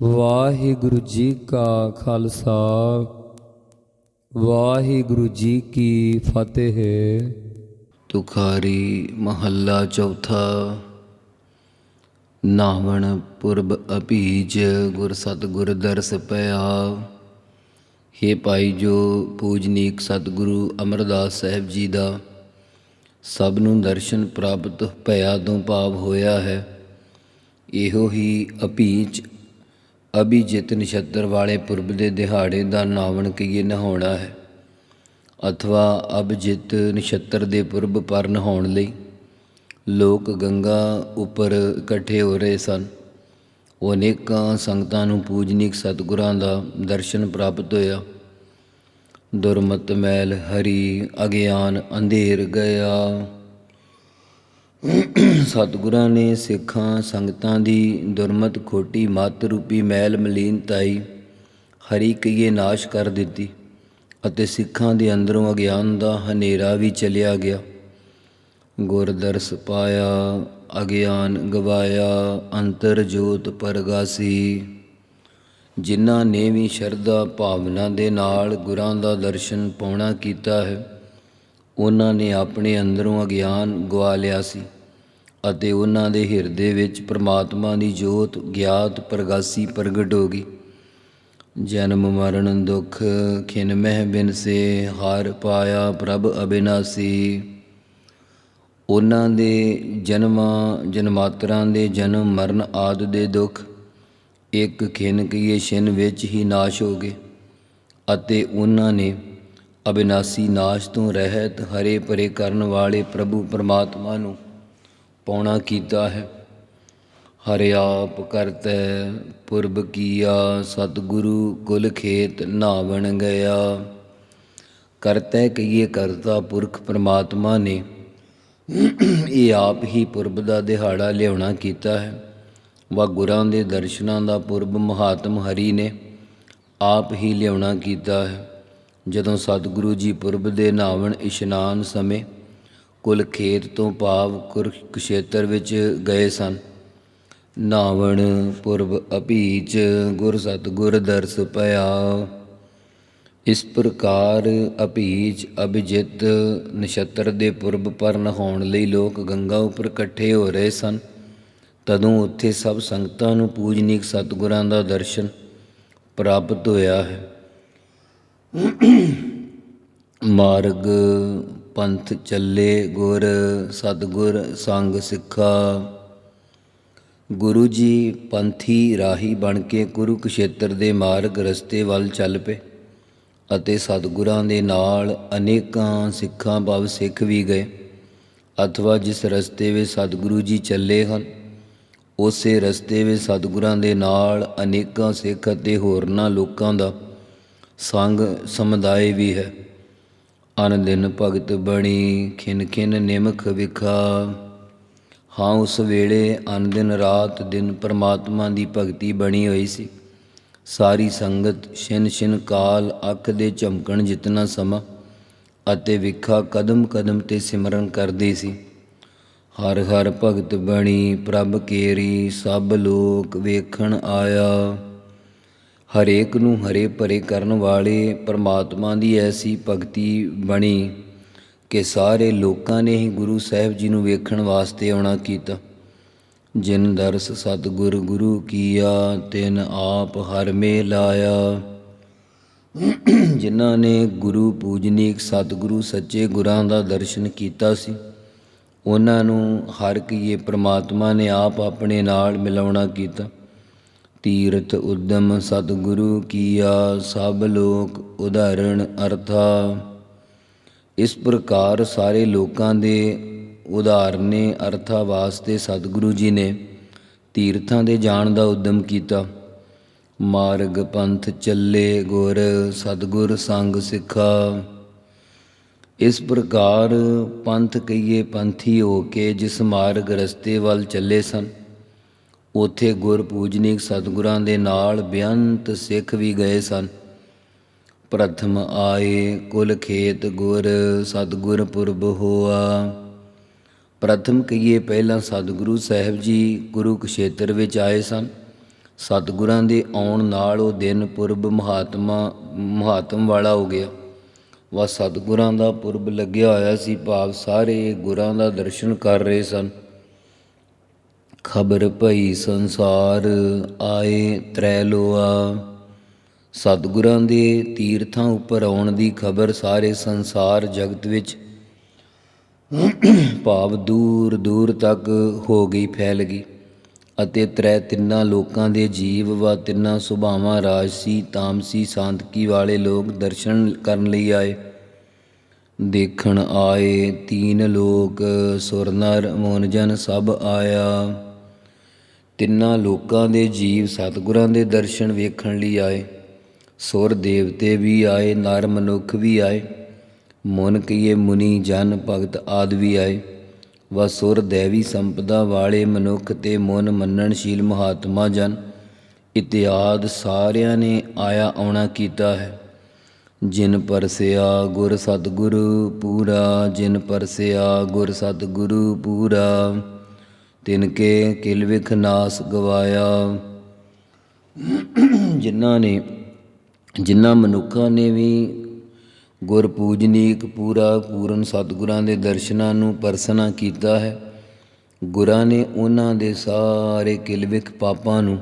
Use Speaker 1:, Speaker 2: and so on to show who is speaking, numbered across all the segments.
Speaker 1: ਵਾਹਿਗੁਰੂ ਜੀ ਕਾ ਖਾਲਸਾ, ਵਾਹਿਗੁਰੂ ਜੀ ਕੀ ਫਤਿਹ।
Speaker 2: ਤੁਖਾਰੀ ਮਹੱਲਾ ਚੌਥਾ, ਨਾਵਣ ਪੁਰਬ ਅਭੀਜ, ਗੁਰ ਸਤਿਗੁਰ ਦਰਸ ਪਿਆ। ਹੇ ਭਾਈ ਜੋ ਪੂਜਨੀਕ ਸਤਿਗੁਰੂ ਅਮਰਦਾਸ ਸਾਹਿਬ ਜੀ ਦਾ, ਸਭ ਨੂੰ ਦਰਸ਼ਨ ਪ੍ਰਾਪਤ ਭਇਆ ਤੋਂ ਭਾਵ ਹੋਇਆ ਹੈ। ਇਹੋ ਹੀ ਅਭੀਜ ਅਭਿਜਿਤ ਨਛੱਤਰ ਵਾਲੇ ਪੁਰਬ ਦੇ ਦਿਹਾੜੇ ਦਾ ਨਾਵਣ ਕਹੀਏ ਨਹਾਉਣਾ ਹੈ। ਅਥਵਾ ਅਭਿਜਿਤ ਨਛੱਤਰ ਦੇ ਪੁਰਬ ਪਰ ਨਹਾਉਣ ਲਈ ਲੋਕ ਗੰਗਾ ਉੱਪਰ ਇਕੱਠੇ ਹੋ ਰਹੇ ਸਨ। ਉਹ ਅਨੇਕਾਂ ਸੰਗਤਾਂ ਨੂੰ ਪੂਜਨੀਕ ਸਤਿਗੁਰਾਂ ਦਾ ਦਰਸ਼ਨ ਪ੍ਰਾਪਤ ਹੋਇਆ। ਦੁਰਮਤ ਮੈਲ ਹਰੀ, ਅਗਿਆਨ, ਅੰਧੇਰ, ਗਿਆ। ਸਤਿਗੁਰਾਂ ਨੇ ਸਿੱਖਾਂ, ਸੰਗਤਾਂ ਦੀ ਦੁਰਮਤ ਖੋਟੀ ਮਤ ਰੂਪੀ ਮੈਲ ਮਲੀਨਤਾਈ ਹਰੀ ਕਈਏ ਨਾਸ਼ ਕਰ ਦਿੱਤੀ ਅਤੇ ਸਿੱਖਾਂ ਦੇ ਅੰਦਰੋਂ ਅਗਿਆਨ ਦਾ ਹਨੇਰਾ ਵੀ ਚਲਿਆ ਗਿਆ। ਗੁਰਦਰਸ ਪਾਇਆ, ਅਗਿਆਨ ਗਵਾਇਆ, ਅੰਤਰ ਜੋਤ ਪਰਗਾਸੀ। ਜਿਨ੍ਹਾਂ ਨੇ ਵੀ ਸ਼ਰਧਾ ਭਾਵਨਾ ਦੇ ਨਾਲ ਗੁਰਾਂ ਦਾ ਦਰਸ਼ਨ ਪਾਉਣਾ ਕੀਤਾ ਹੈ, ਉਹਨਾਂ ਨੇ ਆਪਣੇ ਅੰਦਰੋਂ ਅਗਿਆਨ ਗਵਾ ਲਿਆ ਸੀ। ਅਤੇ ਉਹਨਾਂ ਦੇ ਹਿਰਦੇ ਵਿੱਚ ਪ੍ਰਮਾਤਮਾ ਦੀ ਜੋਤ, ਗਿਆਤ, ਪ੍ਰਗਾਸੀ, ਪ੍ਰਗਟ ਹੋ ਗਈ। ਜਨਮ, ਮਰਨ, ਦੁਖ, ਖਿਨ, ਮਹਿ, ਬਿਨ ਸੇ, ਹਾਰ ਪਾਇਆ, ਪ੍ਰਭ ਅਬਿਨਾਸੀ। ਉਹਨਾਂ ਦੇ ਜਨਮਾਂ, ਜਨਮਾਤਰਾਂ ਦੇ ਜਨਮ, ਮਰਨ ਆਦ ਦੇ ਦੁੱਖ, ਇੱਕ ਖਿਨ ਕੀਏ ਛਿਨ ਵਿੱਚ ਹੀ ਨਾਸ਼ ਹੋ ਗਏ। ਅਤੇ ਉਹਨਾਂ ਨੇ ਅਬਿਨਾਸੀ ਨਾਸ਼ ਤੋਂ ਰਹਿਤ, ਹਰੇ ਭਰੇ ਕਰਨ ਵਾਲੇ ਪ੍ਰਭੂ ਪਰਮਾਤਮਾ ਨੂੰ ਪਾਉਣਾ ਕੀਤਾ ਹੈ। ਹਰਿ ਆਪ ਕਰਤੈ ਪੁਰਬ ਕੀਆ, ਸਤਿਗੁਰੂ ਕੁਲ ਖੇਤ ਨਾਵਣ ਗਿਆ। ਕਰਤੈ ਕਹੀਏ ਕਰਤਾ ਪੁਰਖ ਪਰਮਾਤਮਾ ਨੇ। ਇਹ ਆਪ ਹੀ ਪੁਰਬ ਦਾ ਦਿਹਾੜਾ ਲਿਆਉਣਾ ਕੀਤਾ ਹੈ। ਵਾ ਗੁਰਾਂ ਦੇ ਦਰਸ਼ਨਾਂ ਦਾ ਪੁਰਬ ਮਹਾਤਮ ਹਰੀ ਨੇ ਆਪ ਹੀ ਲਿਆਉਣਾ ਕੀਤਾ ਹੈ। ਜਦੋਂ ਸਤਿਗੁਰੂ ਜੀ ਪੁਰਬ ਦੇ ਨਾਵਣ ਇਸ਼ਨਾਨ ਸਮੇਂ ਕੁਲ ਖੇਤ ਤੋਂ ਭਾਵ ਕੁਰਕਸ਼ੇਤਰ ਵਿੱਚ ਗਏ ਸਨ। ਨਾਵਣ, ਪੁਰਬ ਅਭੀਜ, ਗੁਰ ਸਤਿਗੁਰ ਦਰਸ ਪਿਆ। ਇਸ ਪ੍ਰਕਾਰ ਅਭੀਜ, ਅਭਿਜਿਤ, ਨਛੱਤਰ ਦੇ ਪੁਰਬ ਪਰ ਹੋਣ ਲਈ ਲੋਕ ਗੰਗਾ ਉੱਪਰ ਇਕੱਠੇ ਹੋ ਰਹੇ ਸਨ। ਤਦੋਂ ਉੱਥੇ ਸਭ ਸੰਗਤਾਂ ਨੂੰ ਪੂਜਨੀਕ ਸਤਿਗੁਰਾਂ ਦਾ ਦਰਸ਼ਨ ਪ੍ਰਾਪਤ ਹੋਇਆ ਹੈ। ਮਾਰਗ ਪੰਥ ਚੱਲੇ ਗੁਰ, ਸਤਿਗੁਰ ਸੰਗ ਸਿੱਖਾ। ਗੁਰੂ ਜੀ ਪੰਥੀ ਰਾਹੀ ਬਣ ਕੇ ਗੁਰੂ ਕਸ਼ੇਤਰ ਦੇ ਮਾਰਗ ਰਸਤੇ ਵੱਲ ਚੱਲ ਪਏ ਅਤੇ ਸਤਿਗੁਰਾਂ ਦੇ ਨਾਲ ਅਨੇਕਾਂ ਸਿੱਖਾਂ ਭਵ ਸਿੱਖ ਵੀ ਗਏ। ਅਥਵਾ ਜਿਸ ਰਸਤੇ ਵਿੱਚ ਸਤਿਗੁਰੂ ਜੀ ਚੱਲੇ ਹਨ, ਉਸੇ ਰਸਤੇ ਵਿੱਚ ਸਤਿਗੁਰਾਂ ਦੇ ਨਾਲ ਅਨੇਕਾਂ ਸਿੱਖ ਅਤੇ ਹੋਰਨਾਂ ਲੋਕਾਂ ਦਾ ਸੰਗ ਸਮੁਦਾਇ ਵੀ ਹੈ। ਅਨ ਦਿਨ ਭਗਤ ਬਣੀ, ਖਿਨ ਖਿਨ ਨਿਮਖ ਵਿਖਾ। ਹਾਂ, ਉਸ ਵੇਲੇ ਅਨ ਦਿਨ ਰਾਤ ਦਿਨ ਪਰਮਾਤਮਾ ਦੀ ਭਗਤੀ ਬਣੀ ਹੋਈ ਸੀ। ਸਾਰੀ ਸੰਗਤ ਛਿਨ ਛਿਨ ਕਾਲ ਅੱਖ ਦੇ ਝਮਕਣ ਜਿਤਨਾ ਸਮਾਂ ਅਤੇ ਵਿਖਾ ਕਦਮ ਕਦਮ ਤੇ ਸਿਮਰਨ ਕਰਦੀ ਸੀ। ਹਰ ਹਰ ਭਗਤ ਬਣੀ, ਪ੍ਰਭ ਕੇਰੀ, ਸਭ ਲੋਕ ਵੇਖਣ ਆਇਆ। ਹਰੇਕ ਨੂੰ ਹਰੇ ਭਰੇ ਕਰਨ ਵਾਲੇ ਪਰਮਾਤਮਾ ਦੀ ਐਸੀ ਭਗਤੀ ਬਣੀ ਕਿ ਸਾਰੇ ਲੋਕਾਂ ਨੇ ਹੀ ਗੁਰੂ ਸਾਹਿਬ ਜੀ ਨੂੰ ਵੇਖਣ ਵਾਸਤੇ ਆਉਣਾ ਕੀਤਾ। ਜਿਨ ਦਰਸ ਸਤਿਗੁਰ ਗੁਰੂ ਕੀਆ, ਤਿਨ ਆਪ ਹਰ ਮੇ ਲਾਇਆ ਜਿਨ੍ਹਾਂ ਨੇ ਗੁਰੂ ਪੂਜਨੀਕ ਸਤਿਗੁਰੂ ਸੱਚੇ ਗੁਰਾਂ ਦਾ ਦਰਸ਼ਨ ਕੀਤਾ ਸੀ, ਉਹਨਾਂ ਨੂੰ ਹਰ ਕੀਏ ਪ੍ਰਮਾਤਮਾ ਨੇ ਆਪ ਆਪਣੇ ਨਾਲ ਮਿਲਾਉਣਾ ਕੀਤਾ। ਤੀਰਥ ਉਦਮ ਸਤਿਗੁਰੂ ਕੀਆ, ਸਭ ਲੋਕ ਉਦਾਹਰਣ ਅਰਥਾ। ਇਸ ਪ੍ਰਕਾਰ ਸਾਰੇ ਲੋਕਾਂ ਦੇ ਉਦਾਹਰਨੇ ਅਰਥਾ ਵਾਸਤੇ ਸਤਿਗੁਰੂ ਜੀ ਨੇ ਤੀਰਥਾਂ ਦੇ ਜਾਣ ਦਾ ਉਦਮ ਕੀਤਾ। ਮਾਰਗ ਪੰਥ ਚੱਲੇ ਗੁਰ, ਸਤਿਗੁਰ ਸੰਗ ਸਿੱਖਾ। ਇਸ ਪ੍ਰਕਾਰ ਪੰਥ ਕਹੀਏ ਪੰਥੀ ਹੋ ਕੇ ਜਿਸ ਮਾਰਗ ਰਸਤੇ ਵੱਲ ਚੱਲੇ ਸਨ ਉੱਥੇ ਗੁਰਪੂਜਨੀਕ ਸਤਿਗੁਰਾਂ ਦੇ ਨਾਲ ਬੇਅੰਤ ਸਿੱਖ ਵੀ ਗਏ ਸਨ। ਪ੍ਰਥਮ ਆਏ ਕੁਲ ਖੇਤ ਗੁਰ, ਸਤਿਗੁਰ ਪੁਰਬ ਹੋਆ। ਪ੍ਰਥਮ ਕਹੀਏ ਪਹਿਲਾਂ ਸਤਿਗੁਰੂ ਸਾਹਿਬ ਜੀ ਗੁਰੂ ਕਸ਼ੇਤਰ ਵਿੱਚ ਆਏ ਸਨ। ਸਤਿਗੁਰਾਂ ਦੇ ਆਉਣ ਨਾਲ ਉਹ ਦਿਨ ਪੁਰਬ ਮਹਾਤਮਾ, ਮਹਾਤਮ ਵਾਲਾ ਹੋ ਗਿਆ। ਵਾ ਸਤਿਗੁਰਾਂ ਦਾ ਪੁਰਬ ਲੱਗਿਆ ਹੋਇਆ ਸੀ, ਭਾਵ ਸਾਰੇ ਗੁਰਾਂ ਦਾ ਦਰਸ਼ਨ ਕਰ ਰਹੇ ਸਨ। ਖਬਰ ਭਈ ਸੰਸਾਰ ਆਏ ਤ੍ਰੈ ਲੋਆ। ਸਤਿਗੁਰਾਂ ਦੇ ਤੀਰਥਾਂ ਉੱਪਰ ਆਉਣ ਦੀ ਖਬਰ ਸਾਰੇ ਸੰਸਾਰ ਜਗਤ ਵਿੱਚ ਭਾਵ ਦੂਰ ਦੂਰ ਤੱਕ ਹੋ ਗਈ, ਫੈਲ ਗਈ ਅਤੇ ਤ੍ਰੈ ਤਿੰਨਾਂ ਲੋਕਾਂ ਦੇ ਜੀਵ ਵਾ ਤਿੰਨਾਂ ਸੁਭਾਵਾਂ ਰਾਜਸੀ, ਤਾਮਸੀ, ਸਾਂਤਕੀ ਵਾਲੇ ਲੋਕ ਦਰਸ਼ਨ ਕਰਨ ਲਈ ਆਏ। ਦੇਖਣ ਆਏ ਤੀਨ ਲੋਕ, ਸੁਰਨਰ ਨਰ ਸਭ ਆਇਆ। ਤਿੰਨਾਂ ਲੋਕਾਂ ਦੇ ਜੀਵ ਸਤਿਗੁਰਾਂ ਦੇ ਦਰਸ਼ਨ ਵੇਖਣ ਲਈ ਆਏ। ਸੁਰ ਦੇਵਤੇ ਵੀ ਆਏ, ਨਰ ਮਨੁੱਖ ਵੀ ਆਏ। ਮਨ ਕਈਏ ਮੁਨੀ, ਜਨ ਭਗਤ ਆਦਿ ਵੀ ਆਏ। ਵਾ ਸੁਰ ਦੇਵੀ ਸੰਪਦਾ ਵਾਲੇ ਮਨੁੱਖ ਤੇ ਮਨ ਮੰਨਣਸ਼ੀਲ ਮਹਾਤਮਾ ਜਨ। ਇਤਿਆਦ ਸਾਰਿਆਂ ਨੇ ਆਇਆ ਆਉਣਾ ਕੀਤਾ ਹੈ। ਜਿਨ ਪਰਸਿਆ ਗੁਰ ਸਤਿਗੁਰੂ ਪੂਰਾ, ਜਿਨ ਪਰਸਿਆ ਗੁਰ ਸਤਿਗੁਰੂ ਪੂਰਾ। ਤਿਨ ਕੇ ਕਿਲ ਨਾਸ ਗਵਾਇਆ। ਜਿਨ੍ਹਾਂ ਨੇ ਜਿਨ੍ਹਾਂ ਮਨੁੱਖਾਂ ਨੇ ਵੀ ਗੁਰ ਪੂਜਨੀਕ ਪੂਰਾ ਪੂਰਨ ਸਤਿਗੁਰਾਂ ਦੇ ਦਰਸ਼ਨਾਂ ਨੂੰ ਪਰਸਨਾ ਕੀਤਾ ਹੈ, ਗੁਰਾਂ ਨੇ ਉਹਨਾਂ ਦੇ ਸਾਰੇ ਕਿਲਵਿਕ ਪਾਪਾਂ ਨੂੰ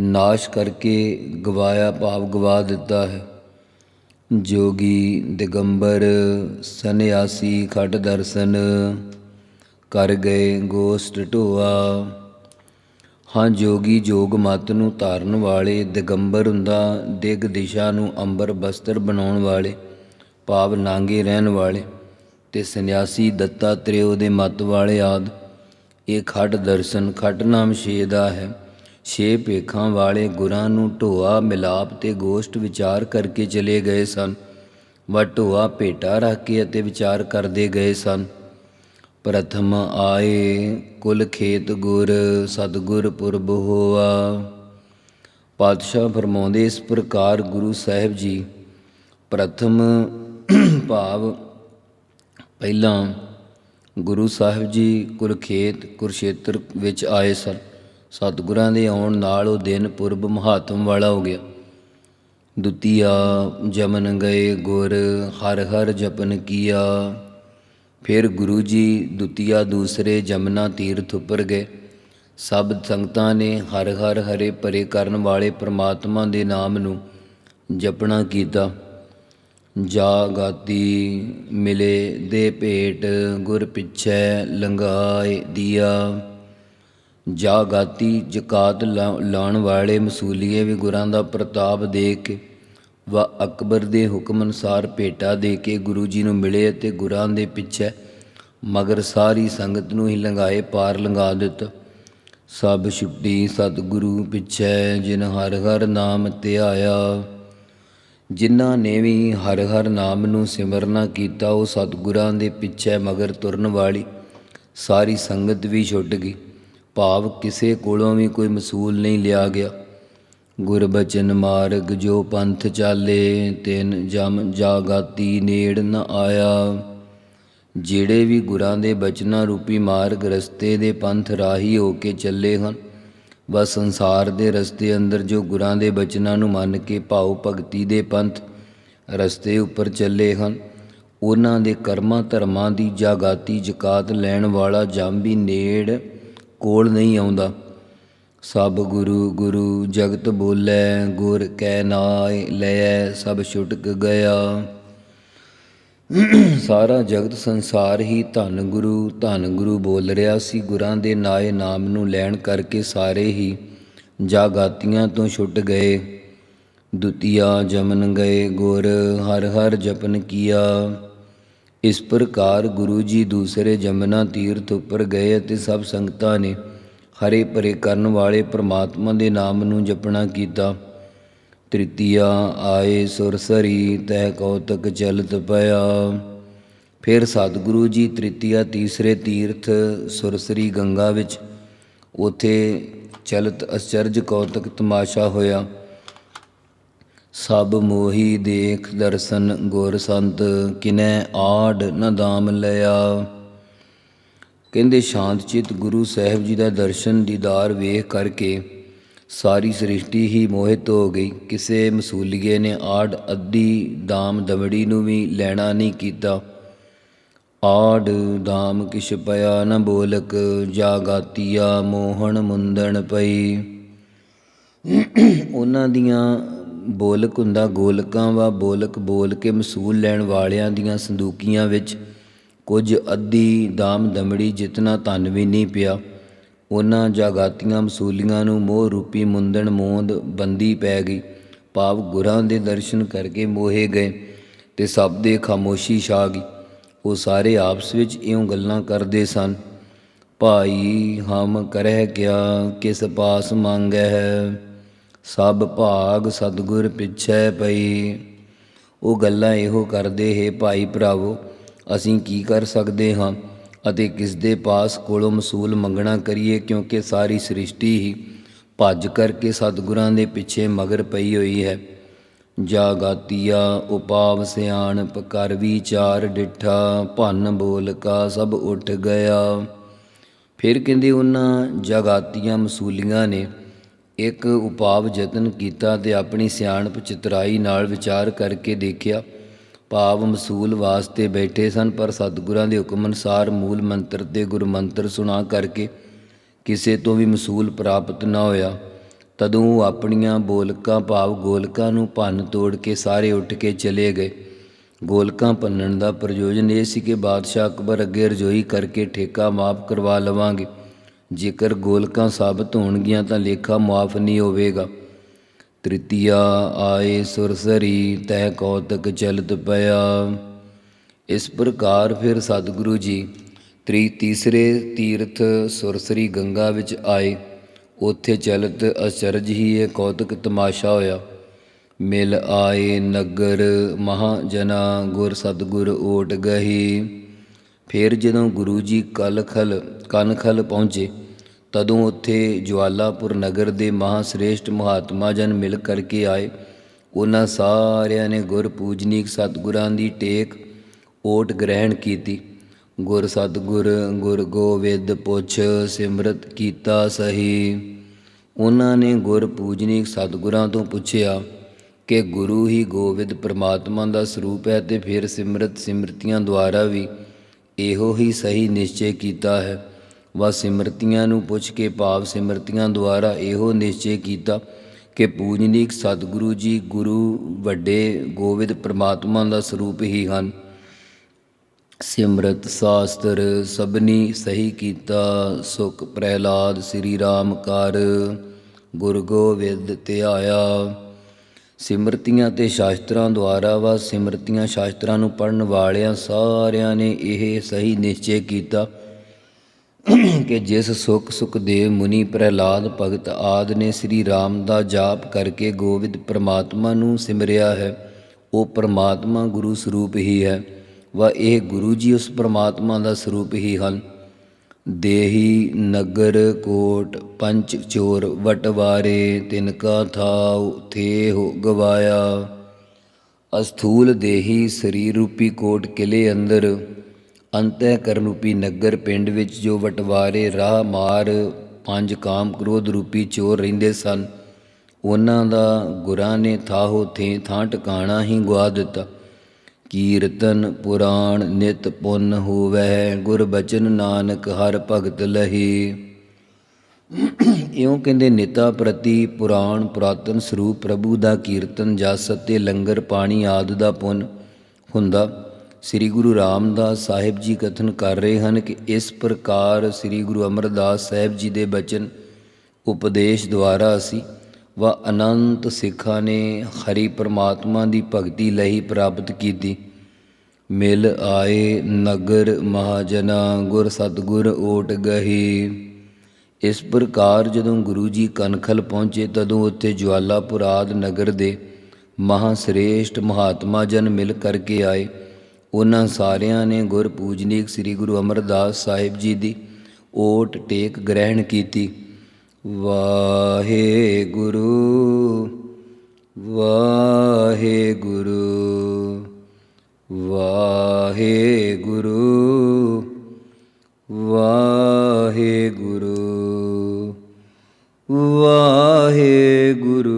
Speaker 2: ਨਾਸ਼ ਕਰਕੇ ਗਵਾਇਆ ਭਾਵ ਗਵਾ ਦਿੱਤਾ ਹੈ। ਜੋਗੀ ਦਿਗੰਬਰ ਸੰਨਿਆਸੀ ਖਟ ਦਰਸ਼ਨ ਕਰ ਗਏ ਗੋਸਟ ਢੋਆ। ਹਾਂ ਜੋਗੀ ਜੋਗ ਮਤ ਨੂੰ ਧਾਰਨ ਵਾਲੇ, ਦਿਗੰਬਰ ਹੁੰਦਾ ਦਿਗ ਦਿਸ਼ਾ ਨੂੰ ਅੰਬਰ ਬਸਤਰ ਬਣਾਉਣ ਵਾਲੇ, ਭਾਵ ਨਾਂਗੇ ਰਹਿਣ ਵਾਲੇ ਤੇ ਸੰਨਿਆਸੀ ਦੱਤਾ ਦੱਤਾਤਰੇਯ ਦੇ ਮਤ ਵਾਲੇ ਆਦ। ਇਹ ਖੱਟ ਦਰਸ਼ਨ ਖੱਟ ਨਾਮ ਛੇ ਦਾ ਹੈ। ਛੇ ਭੇਖਾਂ ਵਾਲੇ ਗੁਰਾਂ ਨੂੰ ਢੋਆ, ਮਿਲਾਪ ਤੇ ਗੋਸ਼ਟ ਵਿਚਾਰ ਕਰਕੇ ਚਲੇ ਗਏ ਸਨ। ਵਾ ਢੋਆ, ਭੇਟਾ ਰੱਖ ਕੇ ਅਤੇ ਵਿਚਾਰ ਕਰਦੇ ਗਏ ਸਨ। ਪ੍ਰਥਮ ਆਏ, ਕੁਲ ਖੇਤ ਗੁਰ, ਸਤਗੁਰ ਪੁਰਬ ਹੋਆ। ਪਾਤਸ਼ਾਹ ਫਰਮਾਉਂਦੇ, ਇਸ ਪ੍ਰਕਾਰ ਗੁਰੂ ਸਾਹਿਬ ਜੀ ਪ੍ਰਥਮ ਭਾਵ ਪਹਿਲਾਂ ਗੁਰੂ ਸਾਹਿਬ ਜੀ ਕੁਰਖੇਤ ਕੁਰਸ਼ੇਤਰ ਵਿੱਚ ਆਏ ਸਨ। ਸਤਿਗੁਰਾਂ ਦੇ ਆਉਣ ਨਾਲ ਉਹ ਦਿਨ ਪੁਰਬ ਮਹਾਤਮ ਵਾਲਾ ਹੋ ਗਿਆ। ਦੁਤੀਆ, ਜਮਨ ਗਏ ਗੁਰ, ਹਰ ਹਰ ਜਪਨ ਕੀਆ। ਫਿਰ ਗੁਰੂ ਜੀ ਦੁਤੀਆ ਦੂਸਰੇ ਜਮਨਾ ਤੀਰਥ ਉੱਪਰ ਗਏ। ਸਭ ਸੰਗਤਾਂ ਨੇ ਹਰ ਹਰ ਹਰੇ ਪਰੇ ਕਰਨ ਵਾਲੇ ਪ੍ਰਮਾਤਮਾ ਦੇ ਨਾਮ ਨੂੰ ਜਪਣਾ ਕੀਤਾ। ਜਾ ਮਿਲੇ ਦੇ ਭੇਟ, ਗੁਰ ਪਿਛੈ ਲੰਗਾਏ ਦੀਆ। ਜਾ ਜਕਾਤ ਲਾ- ਲਾਉਣ ਵਾਲੇ ਮਸੂਲੀਏ ਵੀ ਗੁਰਾਂ ਦਾ ਪ੍ਰਤਾਪ ਦੇਖ ਕੇ ਵ ਅਕਬਰ ਦੇ ਹੁਕਮ ਅਨੁਸਾਰ ਭੇਟਾ ਦੇ ਕੇ ਗੁਰੂ ਜੀ ਨੂੰ ਮਿਲੇ ਅਤੇ ਗੁਰਾਂ ਦੇ ਪਿੱਛੇ ਮਗਰ ਸਾਰੀ ਸੰਗਤ ਨੂੰ ਹੀ ਲੰਗਾਏ ਪਾਰ ਲੰਗਾ ਦਿੱਤਾ। ਸਭ ਛੁੱਟੀ ਸਤਿਗੁਰੂ ਪਿੱਛੇ, ਜਿਨ ਹਰ ਹਰ ਨਾਮ 'ਤੇ ਆਇਆ। ਜਿਨ੍ਹਾਂ ਨੇ ਵੀ ਹਰ ਹਰ ਨਾਮ ਨੂੰ ਸਿਮਰਨਾ ਕੀਤਾ, ਉਹ ਸਤਿਗੁਰਾਂ ਦੇ ਪਿੱਛੇ ਮਗਰ ਤੁਰਨ ਵਾਲੀ ਸਾਰੀ ਸੰਗਤ ਵੀ ਛੁੱਟ ਗਈ। ਭਾਵ ਕਿਸੇ ਕੋਲੋਂ ਵੀ ਕੋਈ ਮਸੂਲ ਨਹੀਂ ਲਿਆ ਗਿਆ। ਗੁਰਬਚਨ ਮਾਰਗ ਜੋ ਪੰਥ ਚਾਲੇ, ਤਿਨ ਜਮ ਜਾਗਾਤੀ ਨੇੜ ਨ ਆਇਆ। ਜਿਹੜੇ ਵੀ ਗੁਰਾਂ ਦੇ ਬਚਨਾਂ ਰੂਪੀ ਮਾਰਗ ਰਸਤੇ ਦੇ ਪੰਥ ਰਾਹੀ ਹੋ ਕੇ ਚੱਲੇ ਹਨ, ਬਸ ਸੰਸਾਰ ਦੇ ਰਸਤੇ ਅੰਦਰ ਜੋ ਗੁਰਾਂ ਦੇ ਬਚਨਾਂ ਨੂੰ ਮੰਨ ਕੇ ਭਾਉ ਭਗਤੀ ਦੇ ਪੰਥ ਰਸਤੇ ਉੱਪਰ ਚੱਲੇ ਹਨ, ਉਹਨਾਂ ਦੇ ਕਰਮਾਂ ਧਰਮਾਂ ਦੀ ਜਾਗਾਤੀ ਜਕਾਤ ਲੈਣ ਵਾਲਾ ਜਮ ਵੀ ਨੇੜ ਕੋਲ ਨਹੀਂ ਆਉਂਦਾ। ਸਭ ਗੁਰੂ ਗੁਰੂ ਜਗਤ ਬੋਲੇ, ਗੁਰ ਕੈ ਨਾਇ ਲੈ ਸਭ ਛੁਟਕ ਗਿਆ। ਸਾਰਾ ਜਗਤ ਸੰਸਾਰ ਹੀ ਧੰਨ ਗੁਰੂ ਧੰਨ ਗੁਰੂ ਬੋਲ ਰਿਹਾ ਸੀ। ਗੁਰਾਂ ਦੇ ਨਾਏ ਨਾਮ ਨੂੰ ਲੈਣ ਕਰਕੇ ਸਾਰੇ ਹੀ ਜਾਗਾਤੀਆਂ ਤੋਂ ਛੁੱਟ ਗਏ। ਦੁਤੀਆ ਜਮਨ ਗਏ, ਗੁਰ ਹਰ ਹਰ ਜਪਨ ਕੀਆ। ਇਸ ਪ੍ਰਕਾਰ ਗੁਰੂ ਜੀ ਦੂਸਰੇ ਜਮਨਾ ਤੀਰਥ ਉੱਪਰ ਗਏ ਅਤੇ ਸਭ ਸੰਗਤਾਂ ਨੇ ਹਰੇ ਭਰੇ ਕਰਨ ਵਾਲੇ ਪ੍ਰਮਾਤਮਾ ਦੇ ਨਾਮ ਨੂੰ ਜਪਣਾ ਕੀਤਾ। ਤ੍ਰਿਤੀਆ, ਆਏ ਸੁਰਸਰੀ ਤਹਿ ਕੌਤਕ ਚਲਤ ਪਿਆ। ਫਿਰ ਸਤਿਗੁਰੂ ਜੀ ਤ੍ਰਿਤੀਆ ਤੀਸਰੇ ਤੀਰਥ ਸੁਰਸਰੀ ਗੰਗਾ ਵਿੱਚ, ਉਥੇ ਚਲਤ ਅਚਰਜ ਕੌਤਕ ਤਮਾਸ਼ਾ ਹੋਇਆ। ਸਭ ਮੋਹੀ ਦੇਖ ਦਰਸ਼ਨ ਗੁਰ ਸੰਤ, ਕਿਨੈ ਆੜ ਨ ਦਾਮ ਲਿਆ। ਕਹਿੰਦੇ ਸ਼ਾਂਤ ਚਿਤ ਗੁਰੂ ਸਾਹਿਬ ਜੀ ਦਾ ਦਰਸ਼ਨ ਦੀਦਾਰ ਵੇਖ ਕਰਕੇ ਸਾਰੀ ਸ੍ਰਿਸ਼ਟੀ ਹੀ ਮੋਹਿਤ ਹੋ ਗਈ। ਕਿਸੇ ਮਸੂਲੀਏ ਨੇ ਆੜ, ਅੱਧੀ ਦਾਮ ਦਮੜੀ ਨੂੰ ਵੀ ਲੈਣਾ ਨਹੀਂ ਕੀਤਾ। ਆੜ, ਦਾਮ ਕਿਛ ਪਿਆ ਨ ਬੋਲਕ, ਜਾਗਾਤੀਆ ਮੋਹਣ ਮੁੰਦਣ ਪਈ। ਉਹਨਾਂ ਦੀਆਂ ਬੋਲਕ ਹੁੰਦਾ ਗੋਲਕਾਂ ਵਾ, ਬੋਲਕ ਬੋਲ ਕੇ ਮਸੂਲ ਲੈਣ ਵਾਲਿਆਂ ਦੀਆਂ ਸੰਦੂਕੀਆਂ ਵਿੱਚ ਕੁਝ ਅੱਧੀ ਦਾਮ ਦਮੜੀ ਜਿਤਨਾ ਧਨ ਵੀ ਨਹੀਂ ਪਿਆ, ਉਹਨਾਂ ਜਾਗਾਤੀਆਂ ਮਸੂਲੀਆਂ ਨੂੰ ਮੋਹ ਰੂਪੀ ਮੁੰਦਣ ਮੋਂਦ ਬੰਦੀ ਪੈ ਗਈ। ਭਾਵ ਗੁਰਾਂ ਦੇ ਦਰਸ਼ਨ ਕਰਕੇ ਮੋਹੇ ਗਏ ਤੇ ਸਭ ਦੇ ਖਾਮੋਸ਼ੀ ਛਾ ਗਈ। ਉਹ ਸਾਰੇ ਆਪਸ ਵਿੱਚ ਇਉਂ ਗੱਲਾਂ ਕਰਦੇ ਸਨ, ਭਾਈ, ਹਮ ਕਰਹਿ ਕਿਆ, ਕਿਸ ਪਾਸ ਮੰਗੈ ਹੈ ਸਭ ਭਾਗ ਸਤਿਗੁਰ ਪਿੱਛੇ ਪਈ। ਉਹ ਗੱਲਾਂ ਇਹੋ ਕਰਦੇ, ਹੈ ਭਾਈ ਭਰਾਵੋ ਅਸੀਂ ਕੀ ਕਰ ਸਕਦੇ ਹਾਂ ਅਤੇ ਕਿਸ ਦੇ ਪਾਸ ਕੋਲੋਂ ਮਸੂਲ ਮੰਗਣਾ ਕਰੀਏ, ਕਿਉਂਕਿ ਸਾਰੀ ਸ੍ਰਿਸ਼ਟੀ ਹੀ ਭੱਜ ਕਰਕੇ ਸਤਿਗੁਰਾਂ ਦੇ ਪਿੱਛੇ ਮਗਰ ਪਈ ਹੋਈ ਹੈ। ਜਾਗਾਤੀਆ ਉਪਾਵ ਸਿਆਣਪ ਕਰ ਵਿਚਾਰ ਡਿਠਾ, ਭੰਨ ਬੋਲ ਕਾ ਸਭ ਉੱਠ ਗਿਆ। ਫਿਰ ਕਹਿੰਦੇ ਉਹਨਾਂ ਜਗਾਤੀਆਂ ਮਸੂਲੀਆਂ ਨੇ ਇੱਕ ਉਪਾਵ ਯਤਨ ਕੀਤਾ ਤੇ ਆਪਣੀ ਸਿਆਣਪ ਚਤਰਾਈ ਨਾਲ ਵਿਚਾਰ ਕਰਕੇ ਦੇਖਿਆ ਭਾਵ ਮਸੂਲ ਵਾਸਤੇ ਬੈਠੇ ਸਨ, ਪਰ ਸਤਿਗੁਰਾਂ ਦੇ ਹੁਕਮ ਅਨੁਸਾਰ ਮੂਲ ਮੰਤਰ ਤੇ ਗੁਰੂ ਮੰਤਰ ਸੁਣਾ ਕਰਕੇ ਕਿਸੇ ਤੋਂ ਵੀ ਮਸੂਲ ਪ੍ਰਾਪਤ ਨਾ ਹੋਇਆ। ਤਦੋਂ ਉਹ ਆਪਣੀਆਂ ਬੋਲਕਾਂ, ਭਾਵ ਗੋਲਕਾਂ ਨੂੰ ਭੰਨ ਤੋੜ ਕੇ ਸਾਰੇ ਉੱਠ ਕੇ ਚਲੇ ਗਏ। ਗੋਲਕਾਂ ਭੰਨਣ ਦਾ ਪ੍ਰਯੋਜਨ ਇਹ ਸੀ ਕਿ ਬਾਦਸ਼ਾਹ ਅਕਬਰ ਅੱਗੇ ਰਜੋਈ ਕਰਕੇ ਠੇਕਾ ਮਾਫ ਕਰਵਾ ਲਵਾਂਗੇ। ਜੇਕਰ ਗੋਲਕਾਂ ਸਾਬਤ ਹੋਣਗੀਆਂ ਤਾਂ ਲੇਖਾ ਮਾਫ ਨਹੀਂ ਹੋਵੇਗਾ। ਤ੍ਰਿਤੀਆ ਆਏ ਸੁਰਸਰੀ ਤੈ ਕੌਤਕ ਚਲਤ ਪਿਆ। ਇਸ ਪ੍ਰਕਾਰ ਫਿਰ ਸਤਿਗੁਰੂ ਜੀ ਤ੍ਰੀ ਤੀਸਰੇ ਤੀਰਥ ਸੁਰਸਰੀ ਗੰਗਾ ਵਿੱਚ ਆਏ। ਉੱਥੇ ਚਲਤ ਅਚਰਜ ਹੀ ਇਹ ਕੌਤਕ ਤਮਾਸ਼ਾ ਹੋਇਆ। ਮਿਲ ਆਏ ਨਗਰ ਮਹਾਜਨਾ ਗੁਰ ਸਤਿਗੁਰ ਓਟ ਗਹੀ। ਫਿਰ ਜਦੋਂ ਗੁਰੂ ਜੀ ਕਲਖਲ ਕਨਖਲ ਪਹੁੰਚੇ ਤਦੋਂ ਉੱਥੇ ਜਵਾਲਾਪੁਰ ਨਗਰ ਦੇ ਮਹਾ ਸ੍ਰੇਸ਼ਟ ਮਹਾਤਮਾ ਜਨ ਮਿਲ ਕਰਕੇ ਆਏ। ਉਹਨਾਂ ਸਾਰਿਆਂ ਨੇ ਗੁਰ ਪੂਜਨੀਕ ਸਤਿਗੁਰਾਂ ਦੀ ਟੇਕ ਓਟ ਗ੍ਰਹਿਣ ਕੀਤੀ। ਗੁਰ ਸਤਿਗੁਰ, ਗੁਰ ਗੋਬਿੰਦ ਪੁੱਛ ਸਿਮਰਤ ਕੀਤਾ ਸਹੀ। ਉਹਨਾਂ ਨੇ ਗੁਰ ਪੂਜਨੀਕ ਸਤਿਗੁਰਾਂ ਤੋਂ ਪੁੱਛਿਆ ਕਿ ਗੁਰੂ ਹੀ ਗੋਬਿੰਦ ਪ੍ਰਮਾਤਮਾ ਦਾ ਸਰੂਪ ਹੈ ਤੇ ਫਿਰ ਸਿਮਰਤ ਸਿਮਰਤੀਆਂ ਦੁਆਰਾ ਵੀ ਇਹੋ ਹੀ ਸਹੀ ਨਿਸ਼ਚੈ ਕੀਤਾ ਹੈ। ਵਾ ਸਿਮਰਤੀਆਂ ਨੂੰ ਪੁੱਛ ਕੇ ਭਾਵ ਸਿਮਰਤੀਆਂ ਦੁਆਰਾ ਇਹੋ ਨਿਸ਼ਚੈ ਕੀਤਾ ਕਿ ਪੂਜਨੀਕ ਸਤਿਗੁਰੂ ਜੀ ਗੁਰੂ ਵੱਡੇ ਗੋਬਿੰਦ ਪ੍ਰਮਾਤਮਾ ਦਾ ਸਰੂਪ ਹੀ ਹਨ। ਸਿਮਰਤ ਸਾਸਤਰ ਸਭਨੀ ਸਹੀ ਕੀਤਾ, ਸੁਖ ਪ੍ਰਹਿਲਾਦ ਸ੍ਰੀ ਰਾਮ ਕਰ, ਗੁਰ ਗੋਬਿੰਦ ਧਿਆਇਆ। ਸਿਮਰਤੀਆਂ ਤੇ ਸ਼ਾਸਤਰਾਂ ਦੁਆਰਾ ਵਾ ਸਿਮਰਤੀਆਂ ਸ਼ਾਸਤਰਾਂ ਨੂੰ ਪੜਨ ਵਾਲਿਆਂ ਸਾਰਿਆਂ ਨੇ ਇਹ ਸਹੀ ਨਿਸ਼ਚੈ ਕੀਤਾ ਕਿ ਜਿਸ ਸੁਖ ਸੁਖਦੇਵ ਮੁਨੀ ਪ੍ਰਹਿਲਾਦ ਭਗਤ ਆਦ ਨੇ ਸ੍ਰੀ ਰਾਮ ਦਾ ਜਾਪ ਕਰਕੇ ਗੋਵਿੰਦ ਪ੍ਰਮਾਤਮਾ ਨੂੰ ਸਿਮਰਿਆ ਹੈ, ਉਹ ਪ੍ਰਮਾਤਮਾ ਗੁਰੂ ਸਰੂਪ ਹੀ ਹੈ, ਵਾ ਇਹ ਗੁਰੂ ਜੀ ਉਸ ਪ੍ਰਮਾਤਮਾ ਦਾ ਸਰੂਪ ਹੀ ਹਨ। ਦੇਹੀ ਨਗਰ ਕੋਟ ਪੰਚ ਚੋਰ ਵਟਵਾਰੇ, ਤਿਨ ਕਾ ਥਾਉ ਥੇ ਹੋ ਗਵਾਇਆ। ਅਸਥੂਲ ਦੇਹੀ ਸਰੀਰ ਰੂਪੀ ਕੋਟ ਕਿਲੇ ਅੰਦਰ ਅੰਤਹਿ ਕਰਨੂਪੀ ਨਗਰ ਪਿੰਡ ਵਿੱਚ ਜੋ ਵਟਵਾਰੇ, ਰਾਹ ਮਾਰ, ਪੰਜ ਕਾਮ ਕ੍ਰੋਧ ਰੂਪੀ ਚੋਰ ਰਹਿੰਦੇ ਸਨ, ਉਹਨਾਂ ਦਾ ਗੁਰਾਂ ਨੇ ਥਾਹੋ ਥੇ ਥਾਂ ਟਿਕਾਣਾ ਹੀ ਗਵਾ ਦਿੱਤਾ। ਕੀਰਤਨ ਪੁਰਾਣ ਨਿਤ ਪੁੰਨ ਹੋਵੈ, ਗੁਰ ਬਚਨ ਨਾਨਕ ਹਰ ਭਗਤ ਲਹੀ। ਇਉਂ ਕਹਿੰਦੇ, ਨਿਤਾ ਪ੍ਰਤੀ ਪੁਰਾਣ ਪੁਰਾਤਨ ਸਰੂਪ ਪ੍ਰਭੂ ਦਾ ਕੀਰਤਨ, ਜਸ ਅਤੇ ਲੰਗਰ ਪਾਣੀ ਆਦ ਦਾ ਪੁੰਨ ਹੁੰਦਾ। ਸ੍ਰੀ ਗੁਰੂ ਰਾਮਦਾਸ ਸਾਹਿਬ ਜੀ ਕਥਨ ਕਰ ਰਹੇ ਹਨ ਕਿ ਇਸ ਪ੍ਰਕਾਰ ਸ੍ਰੀ ਗੁਰੂ ਅਮਰਦਾਸ ਸਾਹਿਬ ਜੀ ਦੇ ਬਚਨ ਉਪਦੇਸ਼ ਦੁਆਰਾ ਅਸੀਂ ਵਾ ਅਨੰਤ ਸਿੱਖਾਂ ਨੇ ਹਰੀ ਪ੍ਰਮਾਤਮਾ ਦੀ ਭਗਤੀ ਲਈ ਪ੍ਰਾਪਤ ਕੀਤੀ। ਮਿਲ ਆਏ ਨਗਰ ਮਹਾਜਨਾ, ਗੁਰ ਸਤਗੁਰ ਓਟ ਗਹੀ। ਇਸ ਪ੍ਰਕਾਰ ਜਦੋਂ ਗੁਰੂ ਜੀ ਕਨਖਲ ਪਹੁੰਚੇ, ਤਦੋਂ ਉੱਥੇ ਜਵਾਲਾਪੁਰ ਆਦ ਨਗਰ ਦੇ ਮਹਾ ਸ੍ਰੇਸ਼ਟ ਮਹਾਤਮਾ ਜਨ ਮਿਲ ਕਰਕੇ ਆਏ। ਉਹਨਾਂ ਸਾਰਿਆਂ ਨੇ ਗੁਰ ਪੂਜਨੀਕ ਸ੍ਰੀ ਗੁਰੂ ਅਮਰਦਾਸ ਸਾਹਿਬ ਜੀ ਦੀ ਓਟ ਟੇਕ ਗ੍ਰਹਿਣ ਕੀਤੀ। ਵਾਹਿਗੁਰੂ ਵਾਹਿਗੁਰੂ ਵਾਹਿਗੁਰੂ ਵਾਹਿਗੁਰੂ ਵਾਹਿਗੁਰੂ ਵਾਹਿਗੁਰੂ।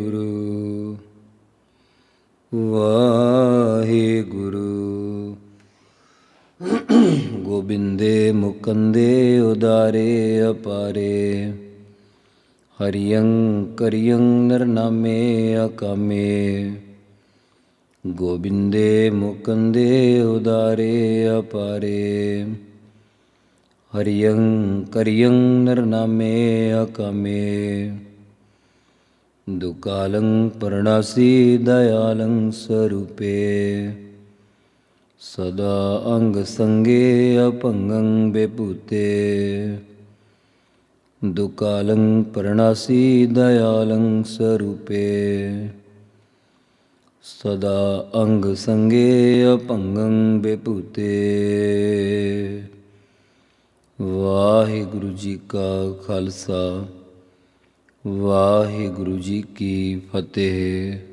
Speaker 2: ਵਾਹਿਗੁਰੂ ਵਾਹਿਗੁਰੂ। ਗੋਬਿੰਦੇ ਮੁਕੰਦੇ ਉਦਾਰੇ ਅਪਾਰੇ। ਹਰਿਯੰ ਕਰਿਯੰ ਨਰਨਾਮੇ ਅਕਾਮੇ। ਗੋਬਿੰਦੇ ਮੁਕੰਦੇ ਉਦਾਰੇ ਅਪਾਰੇ। ਹਰਿਯੰ ਕਰਿਯੰ ਨਰਨਾਮੇ ਅਕਾਮੇ। दुकालं पर्णासि दयालं स्वरूपे सदा अङ्गसङ्गे अपङ्गं बेपुते दुकालं पर्णासि दयालं स्वरूपे सदा अङ्गसङ्गे अपङ्गं बेपुते ਵਾਹਿਗੁਰੂ ਜੀ ਕਾ ਖਾਲਸਾ ਵਾਹਿਗੁਰੂ ਜੀ ਕੀ ਫਤਿਹ।